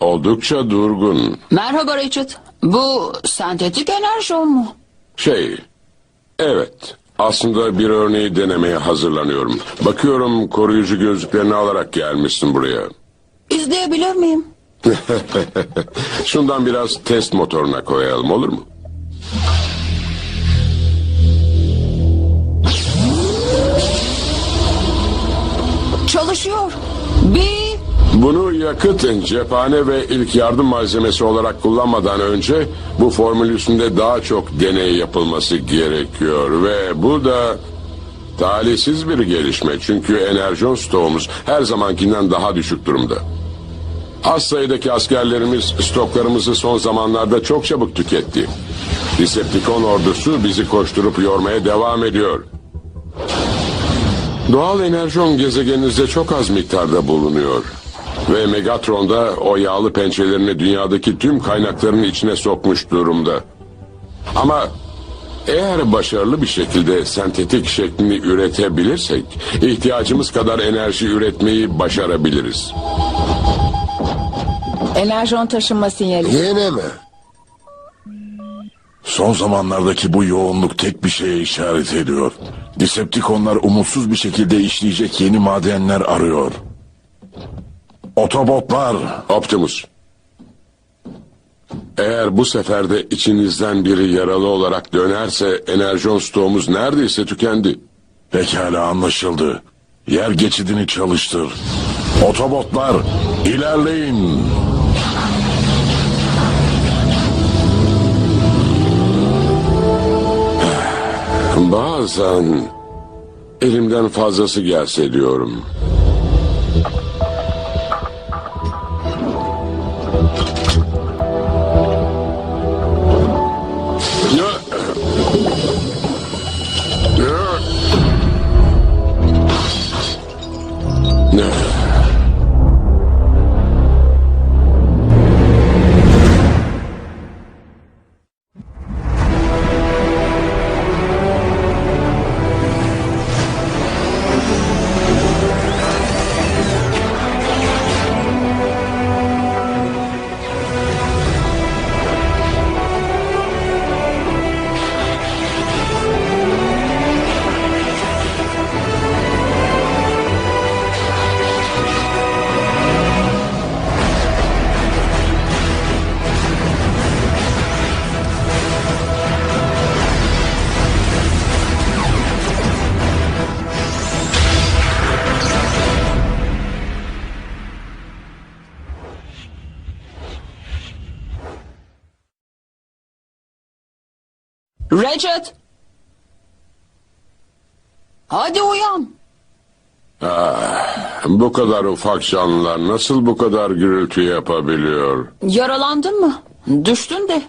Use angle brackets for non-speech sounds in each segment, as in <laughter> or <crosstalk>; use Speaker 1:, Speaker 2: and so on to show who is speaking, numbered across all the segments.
Speaker 1: Oldukça durgun.
Speaker 2: Merhaba Richard. Bu sentetik enerjon mu?
Speaker 1: Şey, evet. Aslında bir örneği denemeye hazırlanıyorum. Bakıyorum koruyucu gözlüklerini alarak gelmişsin buraya.
Speaker 2: İzleyebilir miyim? <laughs>
Speaker 1: Şundan biraz test motoruna koyalım olur mu?
Speaker 2: Çalışıyor. Bir...
Speaker 1: Bunu yakıt, cephane ve ilk yardım malzemesi olarak kullanmadan önce bu formül üstünde daha çok deney yapılması gerekiyor ve bu da talihsiz bir gelişme çünkü enerjon stoğumuz her zamankinden daha düşük durumda. Az sayıdaki askerlerimiz stoklarımızı son zamanlarda çok çabuk tüketti. Decepticon ordusu bizi koşturup yormaya devam ediyor. Doğal enerjon gezegeninizde çok az miktarda bulunuyor. Ve Megatron da o yağlı pençelerini dünyadaki tüm kaynakların içine sokmuş durumda. Ama eğer başarılı bir şekilde sentetik şeklini üretebilirsek, ihtiyacımız kadar enerji üretmeyi başarabiliriz.
Speaker 3: Enerjon taşınma sinyali.
Speaker 4: Yine mi?
Speaker 5: Son zamanlardaki bu yoğunluk tek bir şeye işaret ediyor. Decepticonlar umutsuz bir şekilde işleyecek yeni madenler arıyor. Otobotlar,
Speaker 1: Optimus. Eğer bu sefer de içinizden biri yaralı olarak dönerse enerjon stoğumuz neredeyse tükendi.
Speaker 5: pekala anlaşıldı. Yer geçidini çalıştır. Otobotlar, ilerleyin.
Speaker 1: Bazen elimden fazlası gelse diyorum.
Speaker 2: Richard! Hadi uyan.
Speaker 1: Bu kadar ufak canlılar nasıl bu kadar gürültü yapabiliyor?
Speaker 2: Yaralandın mı? Düştün de.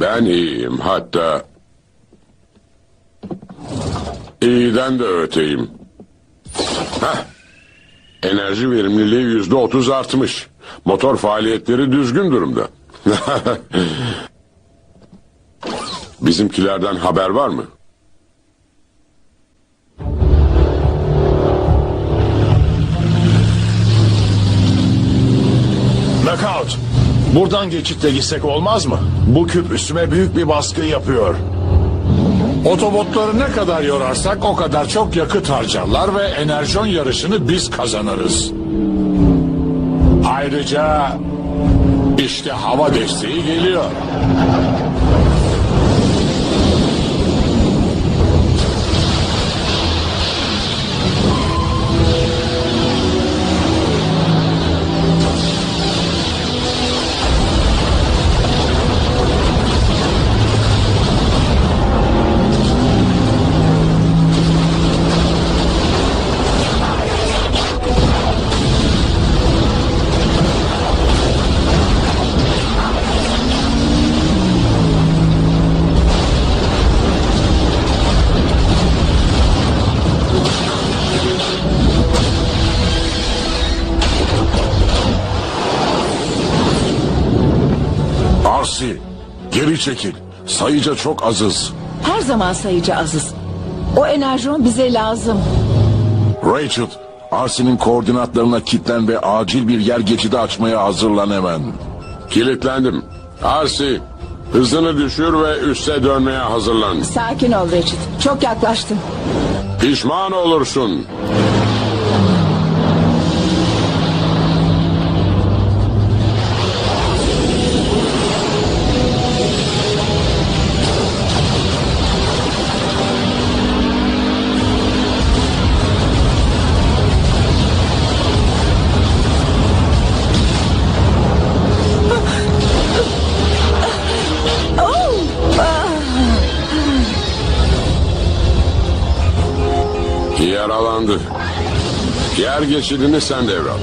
Speaker 1: Ben iyiyim hatta iyiden de öteyim. Heh. Enerji verimliliği yüzde otuz artmış. Motor faaliyetleri düzgün durumda. <laughs> Bizimkilerden haber var mı?
Speaker 5: Knockout. Buradan geçitle gitsek olmaz mı? Bu küp üstüme büyük bir baskı yapıyor.
Speaker 6: Otobotları ne kadar yorarsak o kadar çok yakıt harcarlar ve enerjon yarışını biz kazanırız. Ayrıca işte hava desteği geliyor.
Speaker 5: Arsi, geri çekil. Sayıca çok azız.
Speaker 3: Her zaman sayıcı azız. O enerjon bize lazım.
Speaker 5: Rachel, Arsin'in koordinatlarına kilitlen ve acil bir yer geçidi açmaya hazırlan hemen.
Speaker 1: Kilitlendim. Arsi, hızını düşür ve üste dönmeye hazırlan.
Speaker 3: Sakin ol Richard. Çok yaklaştın.
Speaker 1: Pişman olursun. Yaralandı. Yer geçidini sen devral.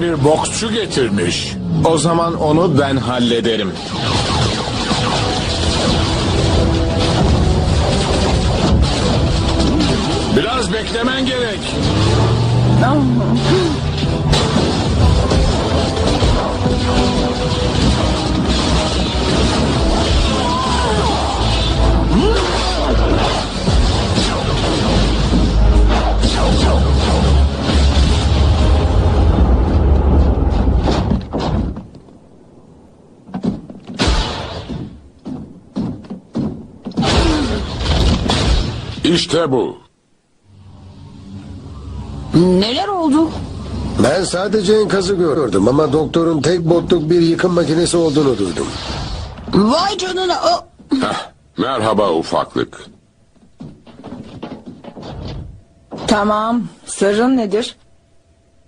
Speaker 6: Bir boksçu getirmiş.
Speaker 4: O zaman onu ben hallederim.
Speaker 6: Biraz beklemen gerek.
Speaker 1: İşte bu.
Speaker 2: Neler oldu?
Speaker 7: Ben sadece enkazı gördüm ama doktorun tek botluk bir yıkım makinesi olduğunu duydum.
Speaker 2: Vay canına. o-
Speaker 1: Heh, merhaba ufaklık.
Speaker 3: Tamam. Sırrın nedir?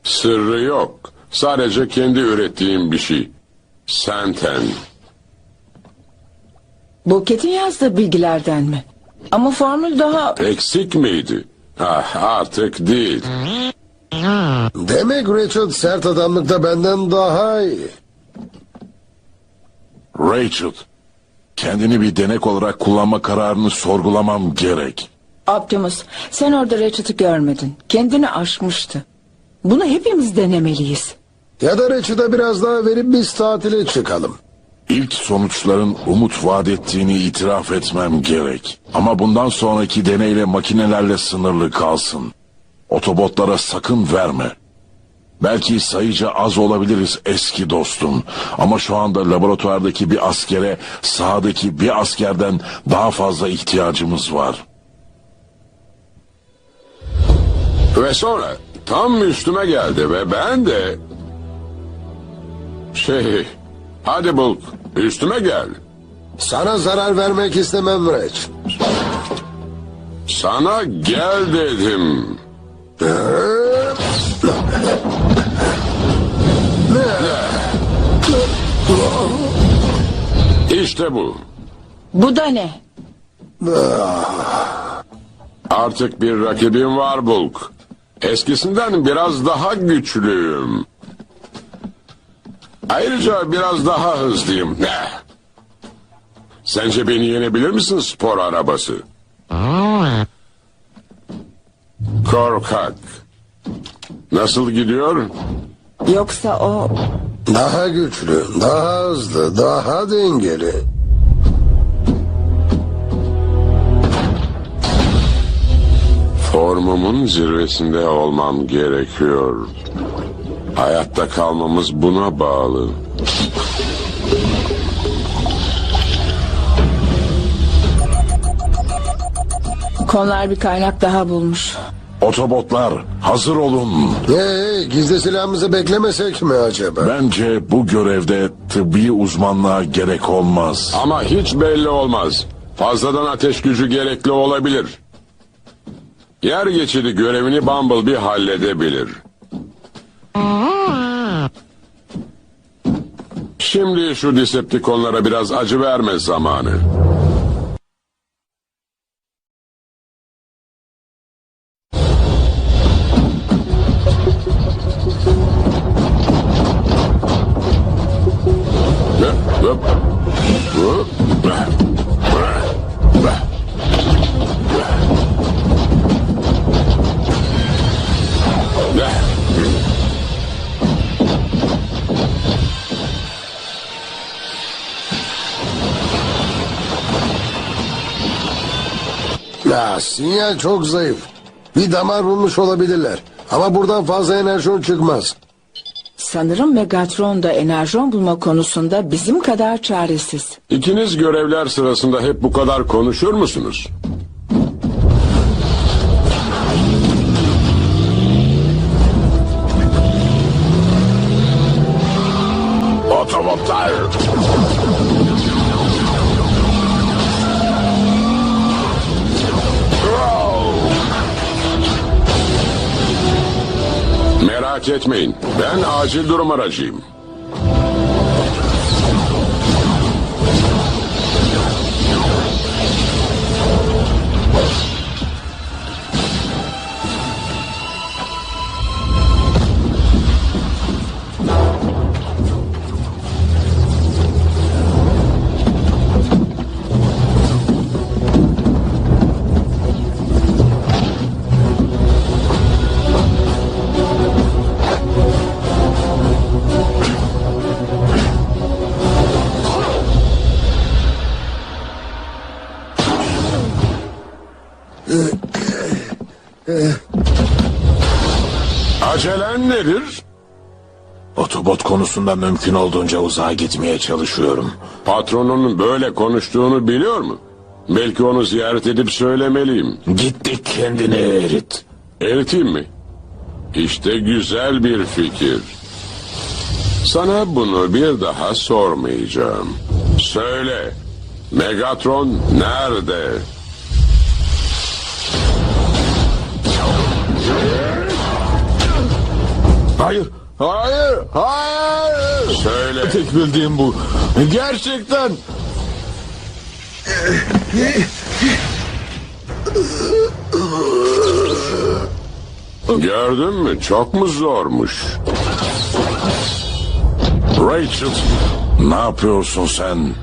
Speaker 1: Sırrı yok. Sadece kendi ürettiğim bir şey. Senten.
Speaker 3: Buket'in yazdığı bilgilerden mi? Ama formül daha...
Speaker 1: Eksik miydi? Ah, artık değil.
Speaker 7: Demek Richard sert adamlıkta benden daha iyi.
Speaker 5: Rachel, kendini bir denek olarak kullanma kararını sorgulamam gerek.
Speaker 3: Optimus, sen orada Richard'ı görmedin. Kendini aşmıştı. Bunu hepimiz denemeliyiz.
Speaker 7: Ya da Richard'a biraz daha verip biz tatile çıkalım.
Speaker 5: İlk sonuçların umut vaat ettiğini itiraf etmem gerek. Ama bundan sonraki deneyle makinelerle sınırlı kalsın. Otobotlara sakın verme. Belki sayıca az olabiliriz eski dostum. Ama şu anda laboratuvardaki bir askere sahadaki bir askerden daha fazla ihtiyacımız var.
Speaker 1: Ve sonra tam üstüme geldi ve ben de... Şey... Hadi Bulk, üstüme gel.
Speaker 7: Sana zarar vermek istemem Rich.
Speaker 1: Sana gel dedim. İşte bu.
Speaker 3: Bu da ne?
Speaker 1: Artık bir rakibim var Bulk. Eskisinden biraz daha güçlüyüm. Ayrıca biraz daha hızlıyım. Eh. Sence beni yenebilir misin spor arabası? Korkak. Nasıl gidiyor?
Speaker 3: Yoksa o...
Speaker 7: Daha güçlü, daha hızlı, daha dengeli.
Speaker 1: Formumun zirvesinde olmam gerekiyor. Hayatta kalmamız buna bağlı.
Speaker 3: Konular bir kaynak daha bulmuş.
Speaker 5: Otobotlar hazır olun.
Speaker 7: Hey, gizli silahımızı beklemesek mi acaba?
Speaker 5: Bence bu görevde tıbbi uzmanlığa gerek olmaz.
Speaker 1: Ama hiç belli olmaz. Fazladan ateş gücü gerekli olabilir. Yer geçidi görevini Bumblebee halledebilir. Şimdi şu Decepticonlara biraz acı verme zamanı.
Speaker 7: Sinyal çok zayıf. Bir damar bulmuş olabilirler. Ama buradan fazla enerjon çıkmaz.
Speaker 3: Sanırım Megatron da enerjon bulma konusunda bizim kadar çaresiz.
Speaker 1: İkiniz görevler sırasında hep bu kadar konuşur musunuz? Merak etmeyin. Ben acil durum aracıyım.
Speaker 4: Konusunda mümkün olduğunca uzağa gitmeye çalışıyorum.
Speaker 1: Patronun böyle konuştuğunu biliyor mu? Belki onu ziyaret edip söylemeliyim.
Speaker 4: Gittik kendini erit.
Speaker 1: Eriteyim mi? İşte güzel bir fikir. Sana bunu bir daha sormayacağım. Söyle, Megatron nerede?
Speaker 4: Hayır, hayır, hayır.
Speaker 1: Söyle.
Speaker 4: Tek bildiğim bu. Gerçekten.
Speaker 1: Gördün mü? Çok mu zormuş?
Speaker 5: Rachel, ne yapıyorsun sen?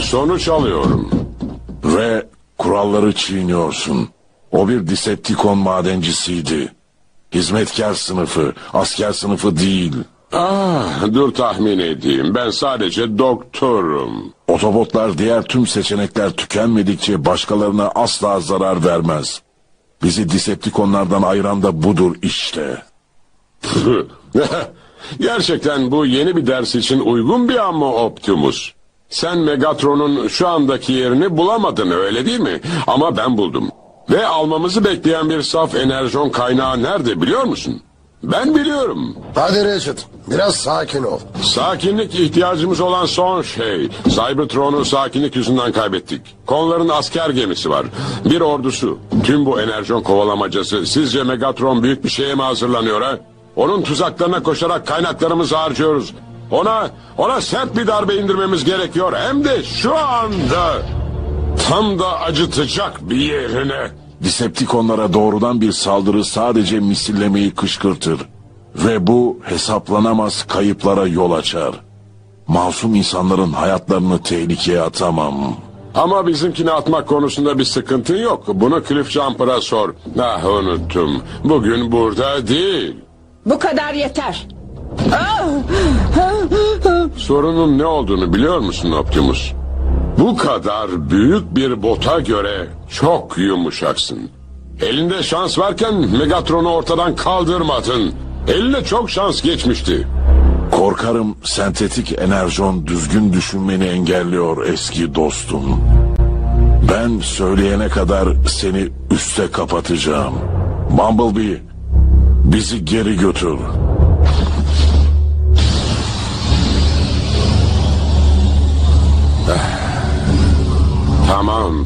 Speaker 1: Sonuç alıyorum.
Speaker 5: Ve kuralları çiğniyorsun. O bir Decepticon madencisiydi. Hizmetkar sınıfı, asker sınıfı değil.
Speaker 1: Ah, dur tahmin edeyim. Ben sadece doktorum.
Speaker 5: Otobotlar diğer tüm seçenekler tükenmedikçe başkalarına asla zarar vermez. Bizi Decepticonlardan ayıran da budur işte. <laughs>
Speaker 1: Gerçekten bu yeni bir ders için uygun bir an mı Optimus? Sen Megatron'un şu andaki yerini bulamadın öyle değil mi? Ama ben buldum. Ve almamızı bekleyen bir saf enerjon kaynağı nerede biliyor musun? Ben biliyorum.
Speaker 7: Hadi Ratchet, biraz sakin ol.
Speaker 1: Sakinlik ihtiyacımız olan son şey. Cybertron'u sakinlik yüzünden kaybettik. Konların asker gemisi var. Bir ordusu. Tüm bu enerjon kovalamacası. Sizce Megatron büyük bir şeye mi hazırlanıyor ha? Onun tuzaklarına koşarak kaynaklarımızı harcıyoruz. Ona, ona sert bir darbe indirmemiz gerekiyor. Hem de şu anda. Tam da acıtacak bir yerine.
Speaker 5: Decepticonlara doğrudan bir saldırı sadece misillemeyi kışkırtır. Ve bu hesaplanamaz kayıplara yol açar. Masum insanların hayatlarını tehlikeye atamam.
Speaker 1: Ama bizimkini atmak konusunda bir sıkıntın yok. Bunu Cliff Jumper'a sor. Ah unuttum. Bugün burada değil.
Speaker 3: Bu kadar yeter.
Speaker 1: Sorunun ne olduğunu biliyor musun Optimus? Bu kadar büyük bir bota göre çok yumuşaksın. Elinde şans varken Megatron'u ortadan kaldırmadın. Eline çok şans geçmişti.
Speaker 5: Korkarım sentetik enerjon düzgün düşünmeni engelliyor eski dostum. Ben söyleyene kadar seni üste kapatacağım. Bumblebee, bizi geri götür.
Speaker 1: Tamam.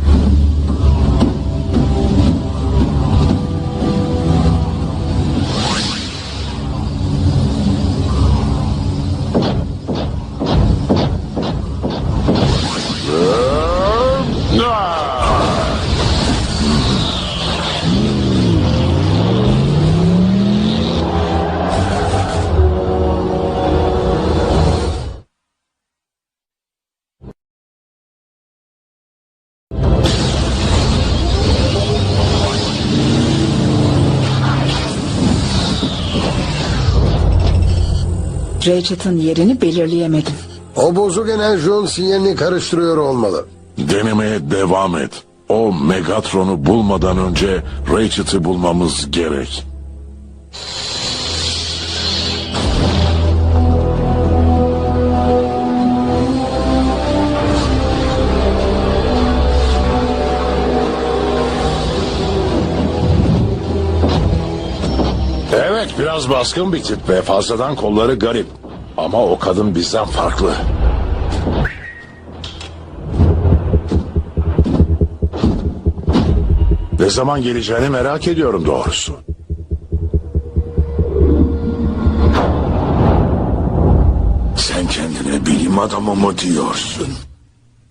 Speaker 3: Ratchet'ın yerini belirleyemedim.
Speaker 7: O bozuk enerjon sinyalini karıştırıyor olmalı.
Speaker 5: Denemeye devam et. O Megatron'u bulmadan önce Ratchet'ı bulmamız gerek.
Speaker 6: Biraz baskın bir tip ve fazladan kolları garip. Ama o kadın bizden farklı. Ne zaman geleceğini merak ediyorum doğrusu. Sen kendine bilim adamı mı diyorsun?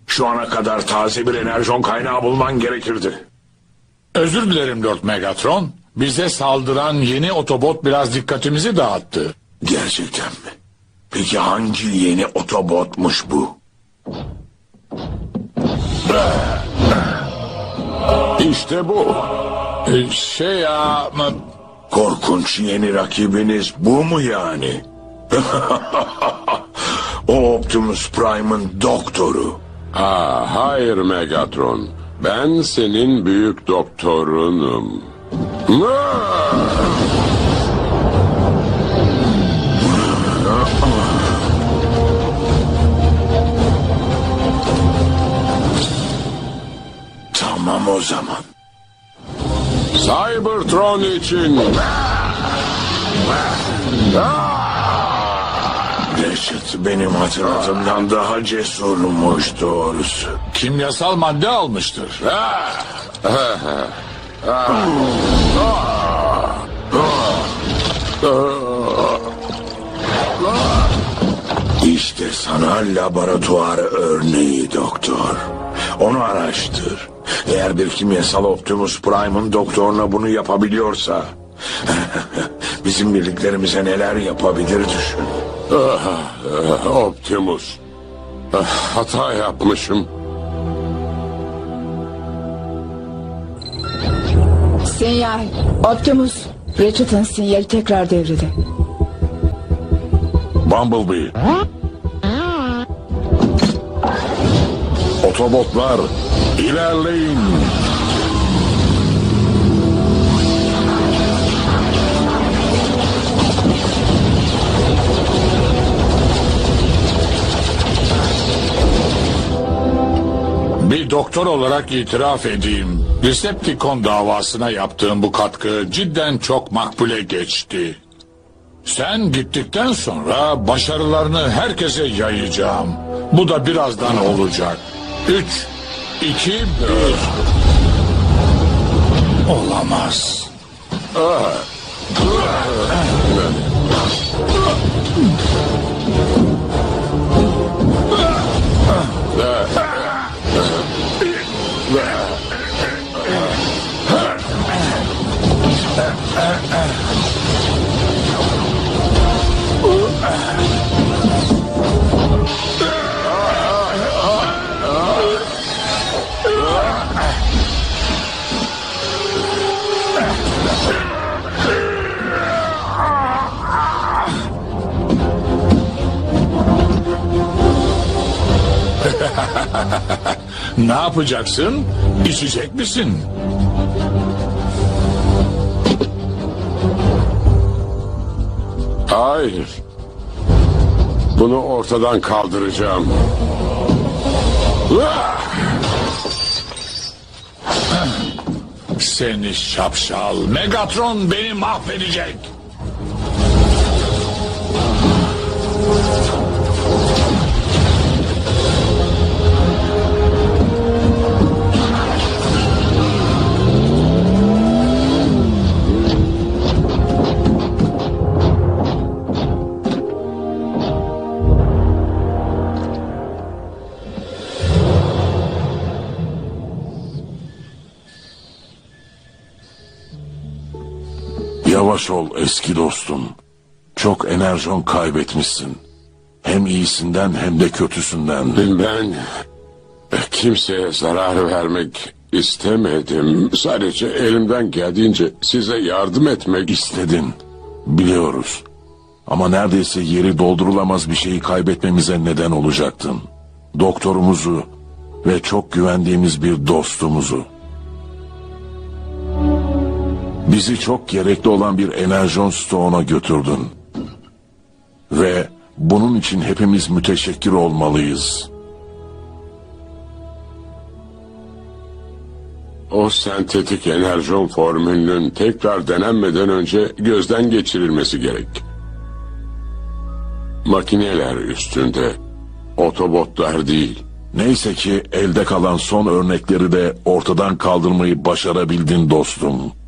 Speaker 6: Şu ana kadar taze bir enerjon kaynağı bulman gerekirdi.
Speaker 8: Özür dilerim Lord Megatron. Bize saldıran yeni otobot biraz dikkatimizi dağıttı.
Speaker 6: Gerçekten mi? Peki hangi yeni otobotmuş bu?
Speaker 1: İşte bu.
Speaker 8: Ee, şey ya...
Speaker 6: Korkunç yeni rakibiniz bu mu yani? <laughs> o Optimus Prime'ın doktoru.
Speaker 1: Aa, hayır Megatron. Ben senin büyük doktorunum.
Speaker 6: Tamam o zaman.
Speaker 1: Cybertron için.
Speaker 6: Reşit benim hatırladığımdan daha cesurmuş doğrusu.
Speaker 8: Kimyasal madde almıştır.
Speaker 6: İşte sana laboratuvar örneği doktor. Onu araştır. Eğer bir kimyasal Optimus Prime'ın doktoruna bunu yapabiliyorsa... <laughs> ...bizim birliklerimize neler yapabilir düşün.
Speaker 1: Ah, Optimus. Ah, Hata yapmışım.
Speaker 3: Sinyal. Optimus. Ratchet'ın sinyali tekrar devrede.
Speaker 5: Bumblebee. Otobotlar, ilerleyin.
Speaker 8: Bir doktor olarak itiraf edeyim. Decepticon davasına yaptığım bu katkı cidden çok makbule geçti. Sen gittikten sonra başarılarını herkese yayacağım. Bu da birazdan olacak. Üç, iki, bir. Olamaz. Ne yapacaksın? İçecek misin?
Speaker 1: Hayır. Bunu ortadan kaldıracağım.
Speaker 8: Seni şapşal. Megatron beni mahvedecek.
Speaker 5: Yavaş ol eski dostum. Çok enerjon kaybetmişsin. Hem iyisinden hem de kötüsünden.
Speaker 1: Ben kimseye zarar vermek istemedim. Sadece elimden geldiğince size yardım etmek
Speaker 5: İstedin. Biliyoruz. Ama neredeyse yeri doldurulamaz bir şeyi kaybetmemize neden olacaktın. Doktorumuzu ve çok güvendiğimiz bir dostumuzu. Bizi çok gerekli olan bir enerjon stoğuna götürdün. Ve bunun için hepimiz müteşekkir olmalıyız.
Speaker 1: O sentetik enerjon formülünün tekrar denenmeden önce gözden geçirilmesi gerek. Makineler üstünde, otobotlar değil.
Speaker 5: Neyse ki elde kalan son örnekleri de ortadan kaldırmayı başarabildin dostum.